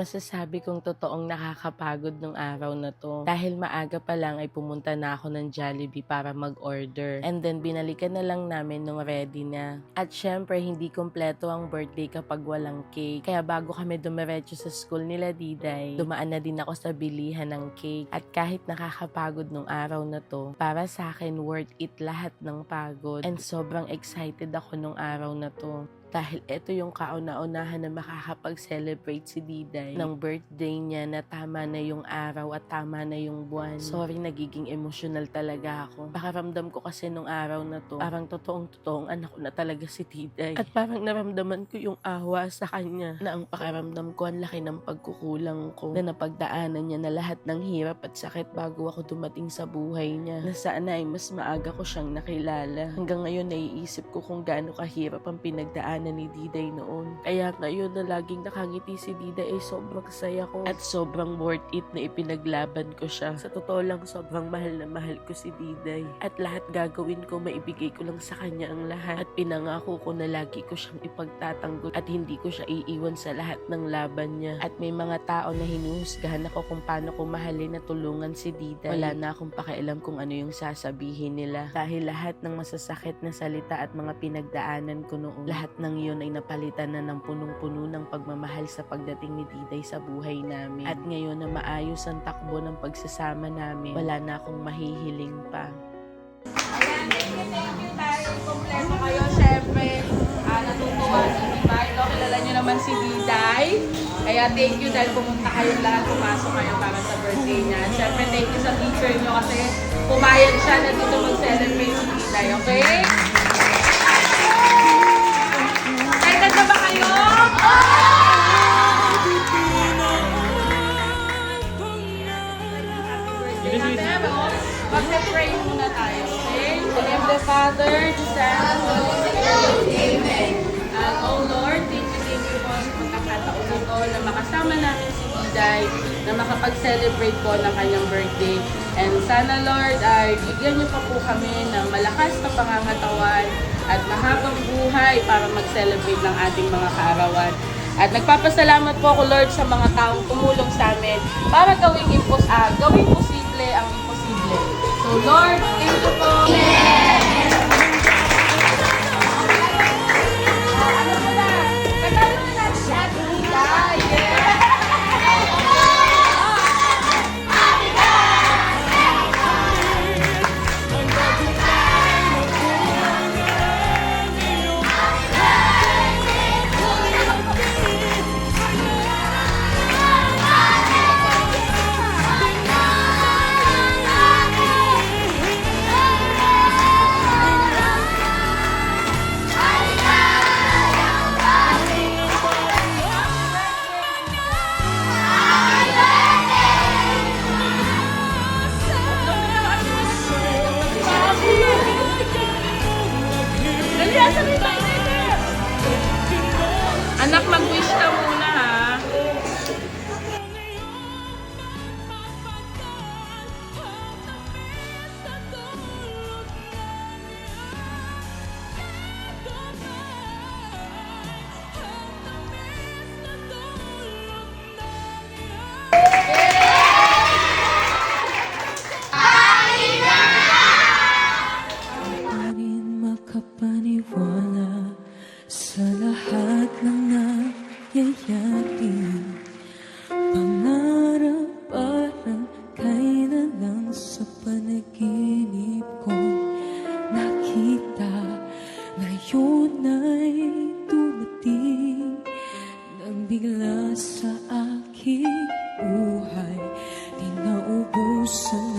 Masasabi kong totoong nakakapagod nung araw na to. Dahil maaga pa lang ay pumunta na ako ng Jollibee para mag-order. And then binalikan na lang namin nung ready na. At syempre, hindi kompleto ang birthday kapag walang cake. Kaya bago kami dumiretso sa school nila Diday, dumaan na din ako sa bilihan ng cake. At kahit nakakapagod nung araw na to, para sa akin worth it lahat ng pagod. And sobrang excited ako nung araw na to. Dahil ito yung kauna-unahan na makakapag-celebrate si Diday ng birthday niya na tama na yung araw at tama na yung buwan. Sorry, nagiging emotional talaga ako. Pakaramdam ko kasi nung araw na to, parang totoong-totoong anak ko na talaga si Diday. At parang naramdaman ko yung awa sa kanya na ang pakaramdam ko ang laki ng pagkukulang ko na napagdaanan niya na lahat ng hirap at sakit bago ako dumating sa buhay niya. Na sana ay mas maaga ko siyang nakilala. Hanggang ngayon naiisip ko kung gaano kahirap ang pinagdaanan ni Diday noon. Kaya ngayon na laging nakangiti si Diday ay sobrang saya ko at sobrang worth it na ipinaglaban ko siya. Sa totoo lang sobrang mahal na mahal ko si Diday. At lahat gagawin ko maibigay ko lang sa kanya ang lahat. At pinangako ko na lagi ko siyang ipagtatanggol at hindi ko siya iiwan sa lahat ng laban niya. At may mga tao na hinuhusgahan ako kung paano ko mahalin na tulungan si Diday. Wala na akong pakialam kung ano yung sasabihin nila. Dahil lahat ng masasakit na salita at mga pinagdaanan ko noon, lahat ng yun ay napalitan na ng punong-puno ng pagmamahal sa pagdating ni Diday sa buhay namin. At ngayon na maayos ang takbo ng pagsasama namin, wala na akong mahihiling pa. Ayan, thank you, thank you tayo. Kompleto kayo, syempre. Ah, natutuwa si Diday. No, kilala niyo naman si Diday. Kaya thank you dahil pumunta kayong lahat, pumasok kayo para sa birthday niya. Syempre, thank you sa teacher niyo kasi pumayag siya na dito mag-celebrate si Diday, okay? No? Mag-pray muna tayo, okay? In the Father, the Son, and the Holy Spirit. Amen. And oh Lord, thank you, thank you po sa pagkakataon na to na makasama namin si Diday na makapag-celebrate po ng kanyang birthday. And sana Lord, ay bigyan niyo pa po kami ng malakas na pangangatawan at mahabang buhay para mag-celebrate ng ating mga kaarawan. At nagpapasalamat po ako Lord sa mga taong tumulong sa amin para gawing, impos ah, gawing posible ang imposible. So Lord, thank po. Sa lahat ng nangyayari Pangarap parang kailan lang sa panaginip ko. Nakita ngayon ay dumating Nang bigla sa aking buhay. Di naubusan